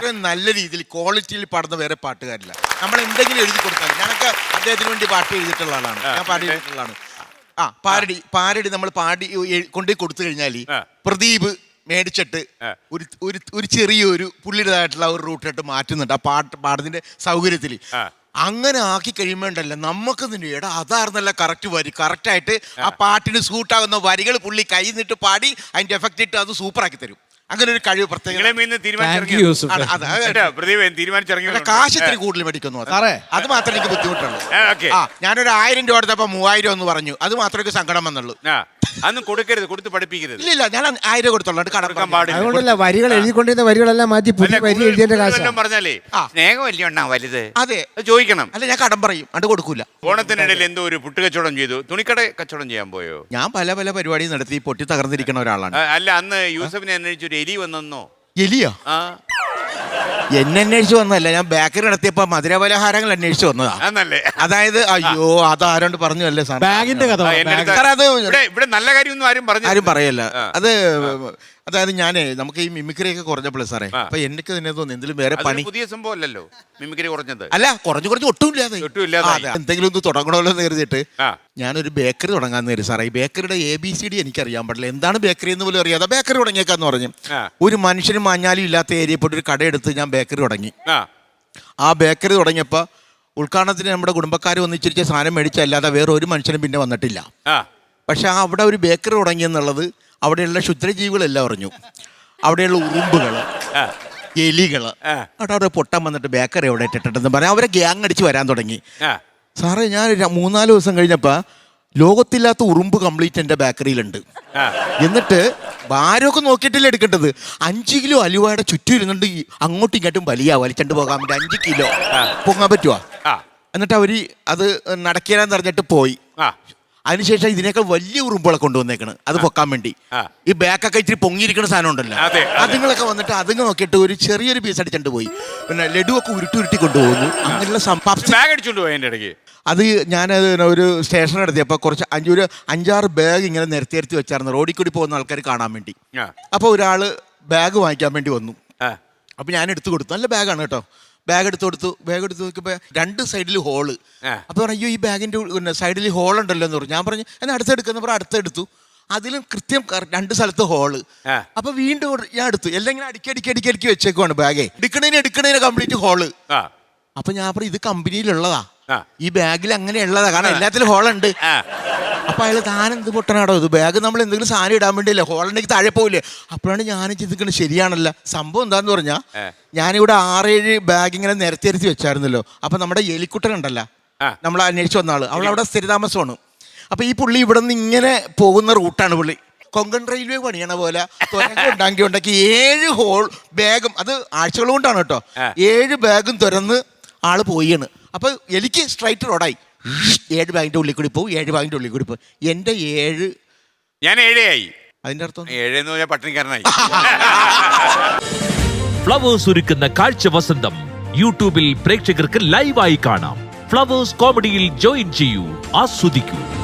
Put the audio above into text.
ഇത്രയും നല്ല രീതിയിൽ ക്വാളിറ്റിയിൽ പാടുന്ന വേറെ പാട്ടുകാരില്ല. നമ്മൾ എന്തെങ്കിലും എഴുതി കൊടുത്താൽ ഞാനൊക്കെ അദ്ദേഹത്തിന് വേണ്ടി പാട്ട് എഴുതിയിട്ടുള്ള ആളാണ്. ഞാൻ പാടി എഴുതിയിട്ടുള്ളതാണ് ആ പാരടി പാരടി നമ്മൾ പാടി കൊണ്ടുപോയി കൊടുത്തു കഴിഞ്ഞാൽ പ്രദീപ് മേടിച്ചിട്ട്. ഒരു ഒരു ഒരു ചെറിയൊരു പുള്ളിയുടേതായിട്ടുള്ള ഒരു റൂട്ടായിട്ട് മാറ്റുന്നുണ്ട്. ആ പാട്ട് പാടുന്നതിന്റെ സൗകര്യത്തിൽ അങ്ങനെ ആക്കി കഴിയുമ്പോണ്ടല്ല നമുക്ക് എടാ അതായിരുന്നല്ല കറക്റ്റ് വരി. കറക്റ്റായിട്ട് ആ. പാട്ടിന് സൂട്ടാകുന്ന വരികൾ പുള്ളി കൈ പാടി അതിന്റെ എഫക്റ്റ് ഇട്ട് അത് സൂപ്പറാക്കി തരും. അങ്ങനെ ഒരു കഴിവ് പ്രത്യേകം കാശ് ഇത്തിരി കൂടുതൽ മേടിക്കുന്നു അത്. മാത്രമേ എനിക്ക് ബുദ്ധിമുട്ടുള്ളൂ. ഞാനൊരു ആയിരം രൂപ എടുത്തപ്പോ മൂവായിരം എന്ന് പറഞ്ഞു. അത് മാത്രമേ എനിക്ക് സങ്കടം വന്നുള്ളൂ. ആ അതൊന്നും കൊടുക്കരുത് കൊടുത്ത് പഠിപ്പിക്കരുത്. ഇല്ല ഇല്ല ഞാൻ ആയിരം രൂപ അത് കടം പറഞ്ഞു. പാടില്ല. അതുകൊണ്ടല്ല വരികൾ എഴുതിക്കൊണ്ടിരുന്ന വരികളെല്ലാം മാറ്റി പുതിയ വരി എഴുതിയതിന്റെ കാശാ. പറഞ്ഞാലേ ആ. സ്നേഹമല്ലേ വലുത്? അതെ. അത് ചോദിക്കണം. അല്ല ഞാൻ കടം പറയും അത് കൊടുക്കൂല. ഓണത്തിനിടയിൽ എന്തോ ഒരു പുട്ട് കച്ചവടം ചെയ്തു. തുണിക്കട കച്ചവടം ചെയ്യാൻ പോയോ? ഞാൻ പല പല പരിപാടി നടത്തി പൊട്ടി തകർന്നിരിക്കുന്ന ഒരാളാണ്. ആ, അല്ല അന്ന് യൂസഫിനെ അന്വേഷിച്ച് ഒരു എലി വന്നെന്നോ? എലിയോ? ആ. എന്നെ അന്വേഷിച്ച് വന്നതല്ല ഞാൻ ബേക്കറി നടത്തിയപ്പോ മധുരപലഹാരങ്ങൾ അന്വേഷിച്ച് വന്നതാ. എന്നല്ലേ അതായത് അയ്യോ അത് ആരോണ്ട് പറഞ്ഞു അല്ലേ സാർ ബാഗിന്റെ കഥ എന്റെ അടുത്ത് അത് ഇവിടെ ഇവിടെ നല്ല കാര്യമൊന്നും ആരും പറഞ്ഞു ആരും പറയല്ല. അത് അതായത് ഞാനേ നമുക്ക് ഈ മിമിക്രിയൊക്കെ കുറഞ്ഞപ്പോഴേ സാറേ അപ്പൊ എനിക്ക് തന്നെ തോന്നുന്നു എന്തെങ്കിലും വേറെ പണി പുതിയ സംഭവം അല്ലല്ലോ മിമിക്രി കുറഞ്ഞത്. അല്ല കുറഞ്ഞു കുറഞ്ഞു ഒട്ടും ഇല്ലാതെ ഒട്ടും ഇല്ലാതെ എന്തെങ്കിലും ഒന്ന് തുടങ്ങണമല്ലോ എന്ന് കരുതിയിട്ട് ഞാനൊരു ബേക്കറി തുടങ്ങാൻ നേരി സാറേ ഈ ബേക്കറിയുടെ എ ബി സി ഡി എനിക്ക് അറിയാൻ പാടില്ല. എന്താണ് ബേക്കറി എന്ന് പോലും അറിയാതെ ബേക്കറി തുടങ്ങിയേക്കാന്ന് പറഞ്ഞു. ഒരു മനുഷ്യനും മഞ്ഞാലും ഇല്ലാത്ത ഏരിയയിൽ പോയിട്ട് ഒരു കടയെടുത്ത് ഞാൻ ബേക്കറി തുടങ്ങി. ആ. ബേക്കറി തുടങ്ങിയപ്പോൾ ഉദ്ഘാടനത്തിന് നമ്മുടെ കുടുംബക്കാർ ഒന്നിച്ചിരിച്ച സാധനം മേടിച്ചല്ലാതെ വേറെ ഒരു മനുഷ്യനും പിന്നെ വന്നിട്ടില്ല. പക്ഷെ ആ അവിടെ ഒരു ബേക്കറി തുടങ്ങിയെന്നുള്ളത് അവിടെയുള്ള ക്ഷുദ്രജീവികളെല്ലാം അറിഞ്ഞു. അവിടെയുള്ള ഉറുമ്പുകൾ എലികൾ അവിടെ അവിടെ പൊട്ടാൻ വന്നിട്ട് ബേക്കറി അവിടെ ഇട്ടിട്ടുണ്ടെന്ന് പറഞ്ഞാൽ അവരെ ഗ്യാങ് അടിച്ച് വരാൻ തുടങ്ങി. സാറേ ഞാൻ മൂന്നാൽ ദിവസം കഴിഞ്ഞപ്പോൾ ലോകത്തില്ലാത്ത ഉറുമ്പ് കംപ്ലീറ്റ് എന്റെ ബേക്കറിയിലുണ്ട് എന്നിട്ട് ഭാരമൊക്കെ നോക്കിയിട്ടില്ല എടുക്കേണ്ടത്? അഞ്ച് കിലോ അലുവയുടെ ചുറ്റും ഇരുന്നുണ്ട് അങ്ങോട്ടും ഇങ്ങോട്ടും വലിയ വലിച്ചണ്ട് പോകാൻ വേണ്ടി അഞ്ച് കിലോ. പൊങ്ങാൻ പറ്റുമോ എന്നിട്ട് അവർ അത് നടക്കിയാന്ന് പറഞ്ഞിട്ട് പോയി. അതിനുശേഷം ഇതിനേക്കാൾ വലിയ ഉറുമ്പുകളെ കൊണ്ടുവന്നേക്കണ്. അത് പൊക്കാൻ വേണ്ടി. ഈ ബാക്കൊക്കെ ഇച്ചിരി പൊങ്ങിയിരിക്കുന്ന സാധനം ഉണ്ടല്ലോ. അതെ, അതെ. അതുങ്ങളൊക്കെ വന്നിട്ട് അതുങ്ങൾ നോക്കിയിട്ട് ഒരു ചെറിയൊരു പീസ് അടിച്ചിട്ട് പോയി. പിന്നെ ലഡുവൊക്കെ ഉരുട്ടി ഉരുട്ടി കൊണ്ടുപോകുന്നു അങ്ങനെയുള്ള സംഭവം അത് ഞാൻ ഒരു സ്റ്റേഷൻ നടത്തിയപ്പോൾ കുറച്ച് അഞ്ച് ഒരു അഞ്ചാറ് ബാഗ് ഇങ്ങനെ നിരത്തി നിരത്തി വെച്ചായിരുന്നു. റോഡിൽ കൂടി പോകുന്ന ആൾക്കാർ കാണാൻ വേണ്ടി. അപ്പോൾ ഒരാൾ ബാഗ് വാങ്ങിക്കാൻ വേണ്ടി വന്നു. അപ്പം ഞാൻ എടുത്തു കൊടുത്തു. നല്ല ബാഗാണ് കേട്ടോ. ബാഗ് എടുത്തു കൊടുത്തു. ബാഗ് എടുത്ത് നോക്കിയപ്പോൾ രണ്ട് സൈഡിൽ ഹോൾ. അപ്പോൾ പറഞ്ഞു അയ്യോ ഈ ബാഗിന്റെ സൈഡിൽ ഹോൾ ഉണ്ടല്ലോ എന്ന് പറഞ്ഞു. ഞാൻ പറഞ്ഞു എന്നാൽ അടുത്തെടുക്കുന്ന പറഞ്ഞാൽ അടുത്തെടുത്തു അതിലും കൃത്യം രണ്ട് സ്ഥലത്ത് ഹോൾ അപ്പൊ വീണ്ടും ഞാൻ എടുത്തു. എല്ലാം ഇങ്ങനെ അടുക്കി അടുക്കി അടുക്കി അടുക്കി വെച്ചേക്കുവാണ് ബാഗേ എടുക്കണേന് എടുക്കണേന് കംപ്ലീറ്റ് ഹോൾ അപ്പൊ ഞാൻ പറഞ്ഞു ഇത് കമ്പനിയിലുള്ളതാ. ഈ ബാഗിൽ അങ്ങനെയുള്ളതാ. കാരണം എല്ലാത്തിലും ഹോളുണ്ട് അപ്പൊ അയാൾ താൻ എന്ത് പൊട്ടനാടോ ഇത്? ബാഗ് നമ്മൾ എന്തെങ്കിലും സാധനം ഇടാൻ വേണ്ടിയല്ലേ? ഹോളണ്ടിക്ക് താഴെ പോവില്ലേ? അപ്പോഴാണ് ഞാൻ ചിന്തിക്കുന്നത് ശരിയാണല്ല. സംഭവം എന്താന്ന് പറഞ്ഞാ. ഞാനിവിടെ ആറേഴ് ബാഗ് ഇങ്ങനെ നിരത്തി നിരത്തി വെച്ചായിരുന്നല്ലോ. അപ്പൊ നമ്മുടെ എലിക്കുട്ടൻ ഉണ്ടല്ല. നമ്മൾ അന്വേഷിച്ച് വന്ന ആൾ. അവൾ അവിടെ സ്ഥിരതാമസമാണ്. അപ്പൊ ഈ പുള്ളി ഇവിടെ നിന്ന് ഇങ്ങനെ പോകുന്ന റൂട്ടാണ് പുള്ളി. കൊങ്കൺ റെയിൽവേ പണിയണ പോലെ ഉണ്ടാക്കി ഉണ്ടാക്കി ഏഴ് ഹോൾ ബാഗും അത് ആഴ്ചകൾ കൊണ്ടാണ് കേട്ടോ. ഏഴ് ബാഗും തുറന്ന് ആൾ പോയിയാണ് അപ്പൊ എനിക്ക് സ്ട്രൈറ്റ് റോഡായി ഏഴ് ബാഗിന്റെ ഉള്ളിൽ കൂടി പോകും ഏഴ് ബാഗിന്റെ ഉള്ളിൽ കൂടി പോകും എന്റെ ഏഴ് ഞാൻ ഏഴേയായി. അതിന്റെ അർത്ഥം ഏഴെന്ന് പറഞ്ഞാൽ പട്ടിണിക്കാരനായി. ഫ്ലവേഴ്സ് ഒരുക്കുന്ന കാഴ്ച വസന്തം യൂട്യൂബിൽ പ്രേക്ഷകർക്ക് ലൈവായി കാണാം. ഫ്ലവേഴ്സ് കോമഡിയിൽ ജോയിൻ ചെയ്യൂ ആസ്വദിക്കൂ.